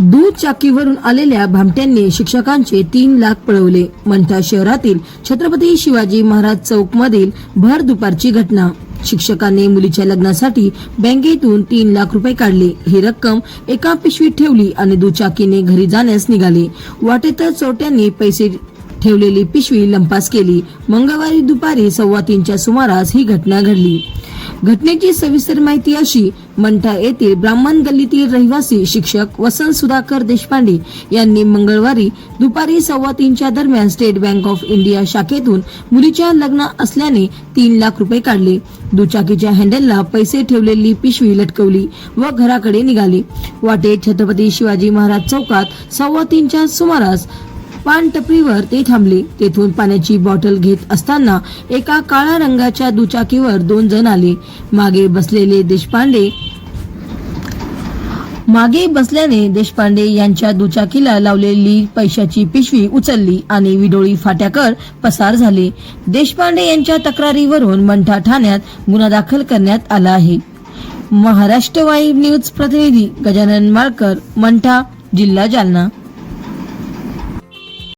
दुचाकीवरून आलेल्या भामट्यांनी शिक्षकांचे तीन लाख पळवले. मंठा शहरातील छत्रपती शिवाजी महाराज चौक मधील भर दुपारची घटना. शिक्षकांनी मुलीच्या लग्नासाठी बँकेतून तीन लाख रुपये काढले. ही रक्कम एका पिशवीत ठेवली आणि दुचाकीने घरी जाण्यास निघाले. वाटेतच चोरट्यांनी पैसे ठेवलेली पिशवी लंपास केली. मंगळवारी दुपारी सव्वा तीनच्या सुमारास ही घटना घडली. घटनेची सविस्तर माहिती अशी मंठा येथील ब्राह्मण गल्लीतील रहिवासी शिक्षक वसंत सुधाकर देशपांडे यांनी मंगळवारी दुपारी सव्वा तीनच्या दरम्यान स्टेट बँक ऑफ इंडिया शाखेतून मुलीच्या लग्न असल्याने तीन लाख रुपये काढले. दुचाकीच्या हँडलला पैसे ठेवलेली पिशवी लटकवली व घराकडे निघाले. वाटेत छत्रपती शिवाजी महाराज चौकात सव्वा तीनच्या सुमारास पानटपरीवर ते थांबले. तेथून पाण्याची बॉटल घेत असताना एका काळ्या रंगाच्या दुचाकीवर दोन जण आले. मागे बसलेले देशपांडे मागे बसल्याने देशपांडे यांच्या दुचाकीला लावलेली पैशाची पिशवी उचलली आणि विडोळी फाट्याकर पसार झाले. देशपांडे यांच्या तक्रारीवरून मंठा ठाण्यात गुन्हा दाखल करण्यात आला आहे. महाराष्ट्र वाईब न्यूज प्रतिनिधी गजानन माळकर मंठा जिल्हा जालना.